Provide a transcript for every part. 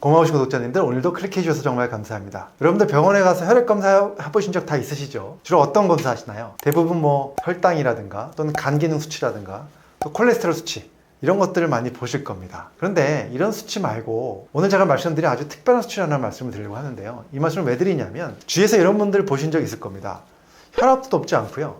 고마우신 구독자님들 오늘도 클릭해 주셔서 정말 감사합니다. 여러분들 병원에 가서 혈액 검사 해보신 적 다 있으시죠? 주로 어떤 검사 하시나요? 대부분 뭐 혈당이라든가 또는 간 기능 수치라든가 또 콜레스테롤 수치 이런 것들을 많이 보실 겁니다. 그런데 이런 수치 말고 오늘 제가 말씀드린 아주 특별한 하나 말씀을 드리려고 하는데요. 이 말씀을 왜 드리냐면 주위에서 이런 분들 보신 적 있을 겁니다. 혈압도 높지 않고요.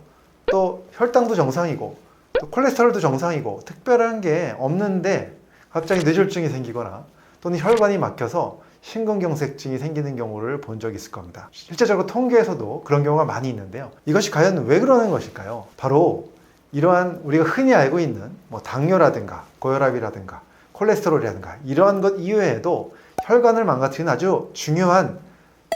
또 혈당도 정상이고 또 콜레스테롤도 정상이고 특별한 게 없는데 갑자기 뇌졸중이 생기거나 또는 혈관이 막혀서 심근경색증이 생기는 경우를 본 적이 있을 겁니다. 실제적으로 통계에서도 그런 경우가 많이 있는데요. 이것이 과연 왜 그러는 것일까요? 바로 이러한 우리가 흔히 알고 있는 뭐 당뇨라든가 고혈압이라든가 콜레스테롤이라든가 이러한 것 이외에도 혈관을 망가뜨리는 아주 중요한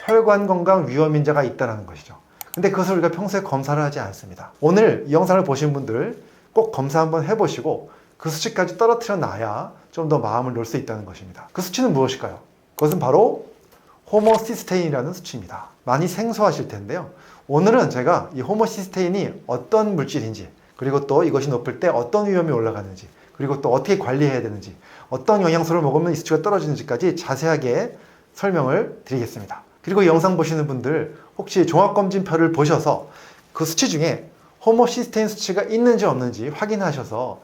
혈관 건강 위험 인자가 있다는 것이죠. 근데 그것을 우리가 평소에 검사를 하지 않습니다. 오늘 이 영상을 보신 분들 꼭 검사 한번 해보시고 그 수치까지 떨어뜨려 놔야 좀 더 마음을 놓을 수 있다는 것입니다. 그 수치는 무엇일까요? 그것은 바로 호모시스테인이라는 수치입니다. 많이 생소하실 텐데요. 오늘은 제가 이 호모시스테인이 어떤 물질인지 그리고 또 이것이 높을 때 어떤 위험이 올라가는지 그리고 또 어떻게 관리해야 되는지 어떤 영양소를 먹으면 이 수치가 떨어지는지까지 자세하게 설명을 드리겠습니다. 그리고 이 영상 보시는 분들 혹시 종합검진표를 보셔서 그 수치 중에 호모시스테인 수치가 있는지 없는지 확인하셔서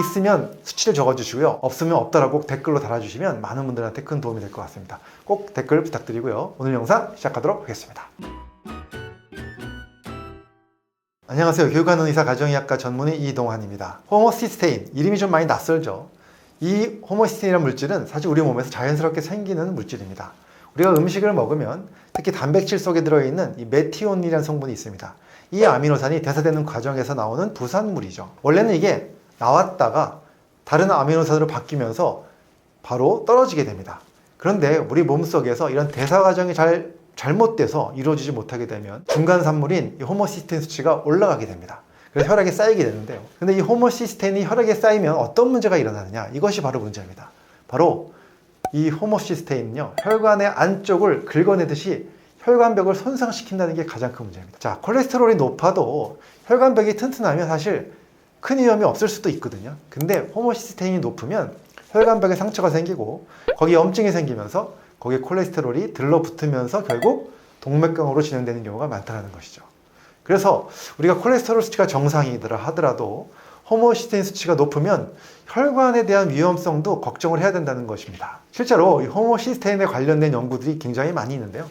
있으면 수치를 적어주시고요. 없으면 없다라고 꼭 댓글로 달아주시면 많은 분들한테 큰 도움이 될 것 같습니다. 꼭 댓글 부탁드리고요. 오늘 영상 시작하도록 하겠습니다. 안녕하세요. 교육하는 의사 가정의학과 전문의 이동환입니다. 호모시스테인 이름이 좀 많이 낯설죠. 이 호모시스테인이라는 물질은 사실 우리 몸에서 자연스럽게 생기는 물질입니다. 우리가 음식을 먹으면 특히 단백질 속에 들어있는 이 메티온이라는 성분이 있습니다. 이 아미노산이 대사되는 과정에서 나오는 부산물이죠. 원래는 이게 나왔다가 다른 아미노산으로 바뀌면서 바로 떨어지게 됩니다. 그런데 우리 몸속에서 이런 대사 과정이 잘 잘못돼서 이루어지지 못하게 되면 중간 산물인 이 호모시스테인 수치가 올라가게 됩니다. 그래서 혈액에 쌓이게 되는데요. 근데 이 호모시스테인이 혈액에 쌓이면 어떤 문제가 일어나느냐? 이것이 바로 문제입니다. 바로 이 호모시스테인은요, 혈관의 안쪽을 긁어내듯이 혈관벽을 손상시킨다는 게 가장 큰 문제입니다. 자, 콜레스테롤이 높아도 혈관벽이 튼튼하면 사실 큰 위험이 없을 수도 있거든요. 근데 호모시스테인이 높으면 혈관벽에 상처가 생기고 거기에 염증이 생기면서 거기에 콜레스테롤이 들러붙으면서 결국 동맥경으로 진행되는 경우가 많다는 것이죠. 그래서 우리가 콜레스테롤 수치가 정상이더라 하더라도 호모시스테인 수치가 높으면 혈관에 대한 위험성도 걱정을 해야 된다는 것입니다. 실제로 이 호모시스테인에 관련된 연구들이 굉장히 많이 있는데요.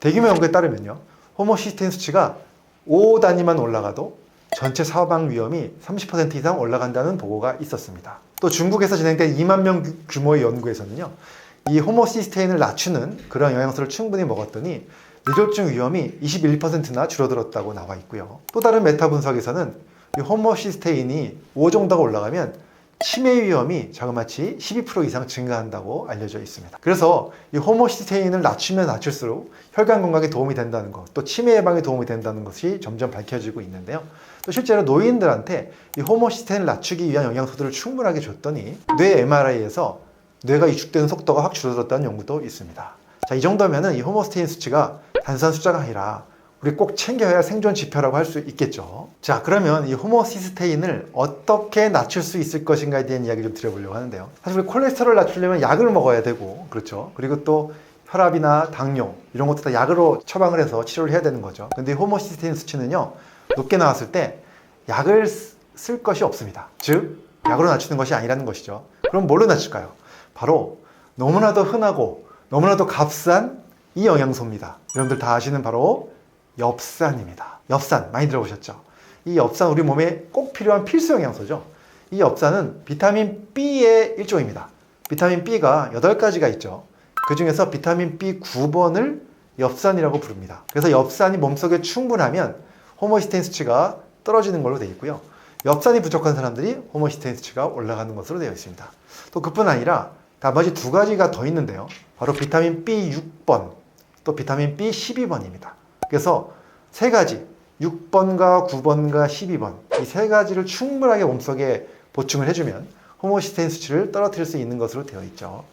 대규모 연구에 따르면요. 호모시스테인 수치가 5 단위만 올라가도 전체 사망 위험이 30% 이상 올라간다는 보고가 있었습니다. 또 중국에서 진행된 2만 명 규- 규모의 연구에서는요. 이 호모시스테인을 낮추는 그런 영양소를 충분히 먹었더니 뇌졸중 위험이 21%나 줄어들었다고 나와 있고요. 또 다른 메타 분석에서는 이 호모시스테인이 5 정도가 올라가면 치매 위험이 자그마치 12% 이상 증가한다고 알려져 있습니다. 그래서 이 호모시스테인을 낮추면 낮출수록 혈관 건강에 도움이 된다는 것, 또 치매 예방에 도움이 된다는 것이 점점 밝혀지고 있는데요. 또 실제로 노인들한테 이 호모시스테인을 낮추기 위한 영양소들을 충분하게 줬더니 뇌 MRI에서 뇌가 이축되는 속도가 확 줄어들었다는 연구도 있습니다. 자, 이 정도면은 이 호모스테인 수치가 단순한 숫자가 아니라 우리 꼭 챙겨야 할 생존 지표라고 할 수 있겠죠. 자, 그러면 이 호모시스테인을 어떻게 낮출 수 있을 것인가에 대한 이야기 좀 드려보려고 하는데요. 사실 우리 콜레스테롤 낮추려면 약을 먹어야 되고, 그렇죠. 그리고 또 혈압이나 당뇨 이런 것도 다 약으로 처방을 해서 치료를 해야 되는 거죠. 근데 이 호모시스테인 수치는요, 높게 나왔을 때 약을 쓰- 쓸 것이 없습니다. 즉, 약으로 낮추는 것이 아니라는 것이죠. 그럼 뭘로 낮출까요? 바로 너무나도 흔하고 너무나도 값싼 이 영양소입니다. 여러분들 다 아시는 바로 엽산입니다. 엽산 많이 들어보셨죠? 이 엽산 우리 몸에 꼭 필요한 필수 영양소죠. 이 엽산은 비타민 B의 일종입니다. 비타민 B가 8가지가 있죠. 그 중에서 비타민 B 9번을 엽산이라고 부릅니다. 그래서 엽산이 몸속에 충분하면 호모시스테인 수치가 떨어지는 걸로 되어 있고요. 엽산이 부족한 사람들이 호모시스테인 수치가 올라가는 것으로 되어 있습니다. 또 그뿐 아니라 나머지 두 가지가 더 있는데요. 바로 비타민 B6번, 또 비타민 B12번입니다. 그래서 세 가지, 6번과 9번과 12번, 이 세 가지를 충분하게 몸속에 보충을 해주면 호모시스테인 수치를 떨어뜨릴 수 있는 것으로 되어 있죠.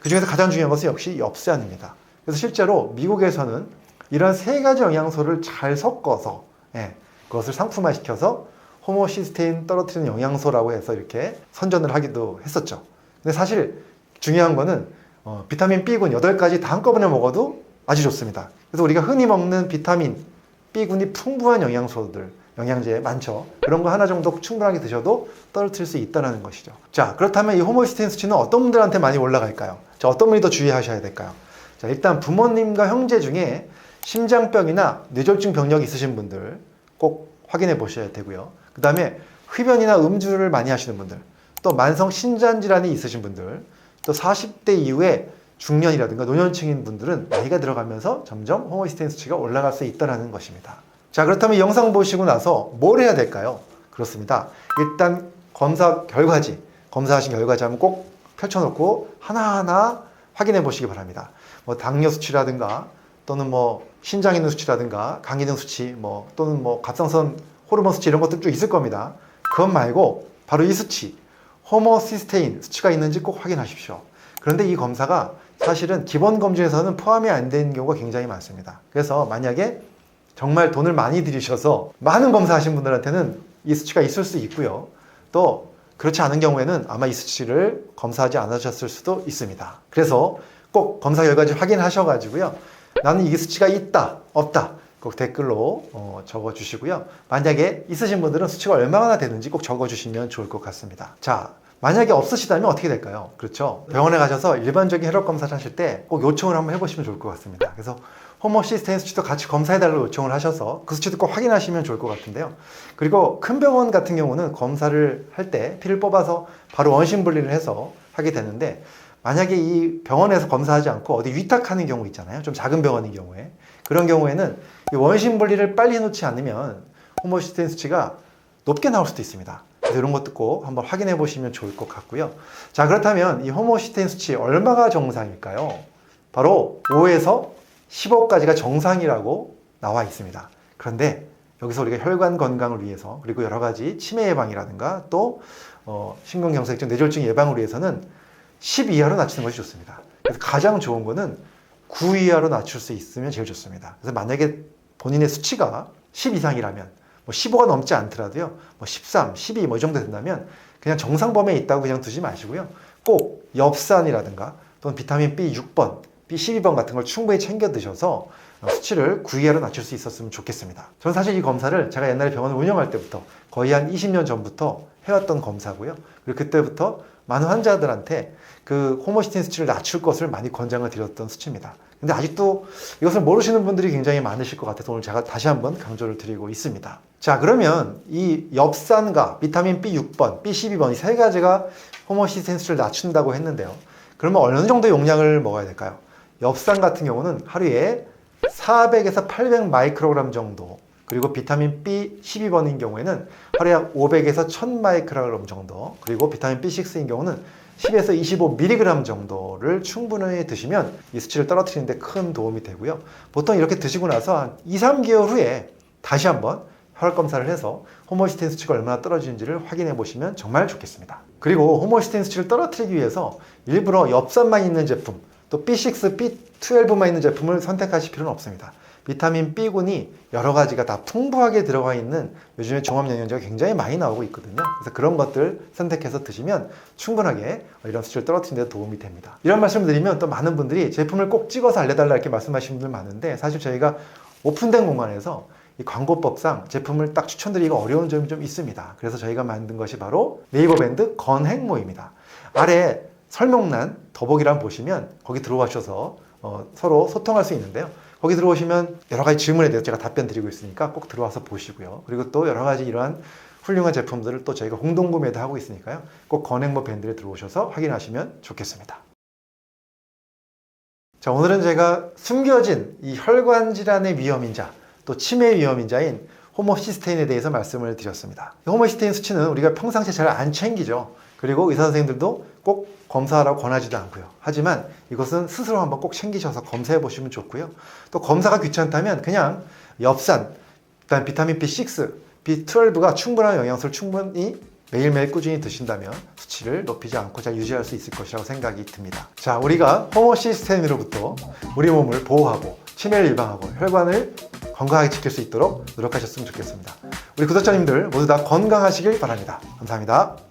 그 중에서 가장 중요한 것은 역시 엽산입니다. 그래서 실제로 미국에서는 이런 세 가지 영양소를 잘 섞어서 예, 그것을 상품화시켜서 호모시스테인 떨어뜨리는 영양소라고 해서 이렇게 선전을 하기도 했었죠. 근데 사실 중요한 거는 어, 비타민 B군 8가지 다 한꺼번에 먹어도 아주 좋습니다. 그래서 우리가 흔히 먹는 비타민 B군이 풍부한 영양소들, 영양제 많죠. 그런 거 하나 정도 충분하게 드셔도 떨어뜨릴 수 있다는 것이죠. 자, 그렇다면 이 호모시스테인 수치는 어떤 분들한테 많이 올라갈까요? 자, 어떤 분이 더 주의하셔야 될까요? 자, 일단 부모님과 형제 중에 심장병이나 뇌졸중 병력이 있으신 분들 꼭 확인해 보셔야 되고요. 그 다음에 흡연이나 음주를 많이 하시는 분들, 또 만성 신장 질환이 있으신 분들, 또 40대 이후에 중년이라든가 노년층인 분들은 나이가 들어가면서 점점 호모시스테인 수치가 올라갈 수 있다는 것입니다. 자, 그렇다면 이 영상 보시고 나서 뭘 해야 될까요? 그렇습니다. 일단 검사 결과지, 검사하신 결과지 한번 꼭 펼쳐놓고 하나하나 확인해 보시기 바랍니다. 뭐 당뇨 수치라든가 또는 뭐 신장 있는 수치라든가 간 기능 수치 뭐 또는 뭐 갑상선 호르몬 수치 이런 것들 좀 있을 겁니다. 그것 말고 바로 이 수치 호모시스테인 수치가 있는지 꼭 확인하십시오. 그런데 이 검사가 사실은 기본 검진에서는 포함이 안 되는 경우가 굉장히 많습니다. 그래서 만약에 정말 돈을 많이 들이셔서 많은 검사하신 분들한테는 이 수치가 있을 수 있고요. 또 그렇지 않은 경우에는 아마 이 수치를 검사하지 않으셨을 수도 있습니다. 그래서 꼭 검사 결과지 확인하셔가지고요. 나는 이 수치가 있다, 없다. 꼭 댓글로 어, 적어주시고요. 만약에 있으신 분들은 수치가 얼마나 되는지 꼭 적어주시면 좋을 것 같습니다. 자, 만약에 없으시다면 어떻게 될까요? 그렇죠. 병원에 가셔서 일반적인 혈액 검사를 하실 때 꼭 요청을 한번 해보시면 좋을 것 같습니다. 그래서 호모 시스테인 수치도 같이 검사해달라고 요청을 하셔서 그 수치도 꼭 확인하시면 좋을 것 같은데요. 그리고 큰 병원 같은 경우는 검사를 할 때 피를 뽑아서 바로 원심 분리를 해서 하게 되는데 만약에 이 병원에서 검사하지 않고 어디 위탁하는 경우 있잖아요. 좀 작은 병원인 경우에 그런 경우에는 이 원심 분리를 빨리 해놓지 않으면 호모 시스테인 수치가 높게 나올 수도 있습니다. 그래서 이런 것도 꼭 한번 확인해 보시면 좋을 것 같고요. 자, 그렇다면 이 호모시스테인 수치 얼마가 정상일까요? 바로 5에서 15까지가 정상이라고 나와 있습니다. 그런데 여기서 우리가 혈관 건강을 위해서 그리고 여러 가지 치매 예방이라든가 또 어, 심근경색증, 뇌졸중 예방을 위해서는 10 이하로 낮추는 것이 좋습니다. 그래서 가장 좋은 거는 9 이하로 낮출 수 있으면 제일 좋습니다. 그래서 만약에 본인의 수치가 10 이상이라면 뭐 15가 넘지 않더라도요. 뭐 13, 12 뭐 이 정도 된다면 그냥 정상 범위에 있다고 그냥 두지 마시고요. 꼭 엽산이라든가 또는 비타민 B 6번, B 12번 같은 걸 충분히 챙겨 드셔서 수치를 9 이하로 낮출 수 있었으면 좋겠습니다. 저는 사실 이 검사를 제가 옛날에 병원을 운영할 때부터 거의 한 20년 전부터 해왔던 검사고요. 그리고 그때부터 많은 환자들한테 그 호모시스틴 수치를 낮출 것을 많이 권장을 드렸던 수치입니다. 근데 아직도 이것을 모르시는 분들이 굉장히 많으실 것 같아서 오늘 제가 다시 한번 강조를 드리고 있습니다. 자, 그러면 이 엽산과 비타민 B6번, B12번 이 세 가지가 호모시스틴 수치를 낮춘다고 했는데요. 그러면 어느 정도 용량을 먹어야 될까요? 엽산 같은 경우는 하루에 400에서 800 마이크로그램 정도 그리고 비타민 B12번인 경우에는 하루에 500에서 1000 마이크로그램 정도 그리고 비타민 B6인 경우는 10에서 25mg 정도를 충분히 드시면 이 수치를 떨어뜨리는 데 큰 도움이 되고요. 보통 이렇게 드시고 나서 한 2, 3개월 후에 다시 한번 혈액 검사를 해서 호모시스테인 수치가 얼마나 떨어지는지를 확인해 보시면 정말 좋겠습니다. 그리고 호모시스테인 수치를 떨어뜨리기 위해서 일부러 엽산만 있는 제품, 또 B6, B12만 있는 제품을 선택하실 필요는 없습니다. 비타민 B군이 여러 가지가 다 풍부하게 들어가 있는 요즘에 종합영양제가 굉장히 많이 나오고 있거든요. 그래서 그런 것들 선택해서 드시면 충분하게 이런 수치를 떨어뜨리는 데 도움이 됩니다. 이런 말씀을 드리면 또 많은 분들이 제품을 꼭 찍어서 알려달라 이렇게 말씀하시는 분들 많은데 사실 저희가 오픈된 공간에서 이 광고법상 제품을 딱 추천드리기가 어려운 점이 좀 있습니다. 그래서 저희가 만든 것이 바로 네이버 밴드 건행모입니다. 아래 설명란 더보기란 보시면 거기 들어가셔서 어, 서로 소통할 수 있는데요. 거기 들어오시면 여러 가지 질문에 대해서 제가 답변 드리고 있으니까 꼭 들어와서 보시고요. 그리고 또 여러 가지 이러한 훌륭한 제품들을 또 저희가 공동 구매도 하고 있으니까요. 꼭 건행모 밴드에 들어오셔서 확인하시면 좋겠습니다. 자, 오늘은 제가 숨겨진 이 혈관 질환의 위험인자, 또 치매 위험인자인 호모시스테인에 대해서 말씀을 드렸습니다. 호모시스테인 수치는 우리가 평상시에 잘 안 챙기죠. 그리고 의사 선생님들도 꼭 검사하라고 권하지도 않고요. 하지만 이것은 스스로 한번 꼭 챙기셔서 검사해 보시면 좋고요. 또 검사가 귀찮다면 그냥 엽산, 그다음 비타민 B6, B12가 충분한 영양소를 충분히 매일매일 꾸준히 드신다면 수치를 높이지 않고 잘 유지할 수 있을 것이라고 생각이 듭니다. 자, 우리가 호모 시스템으로부터 우리 몸을 보호하고 치매를 예방하고 혈관을 건강하게 지킬 수 있도록 노력하셨으면 좋겠습니다. 우리 구독자님들 모두 다 건강하시길 바랍니다. 감사합니다.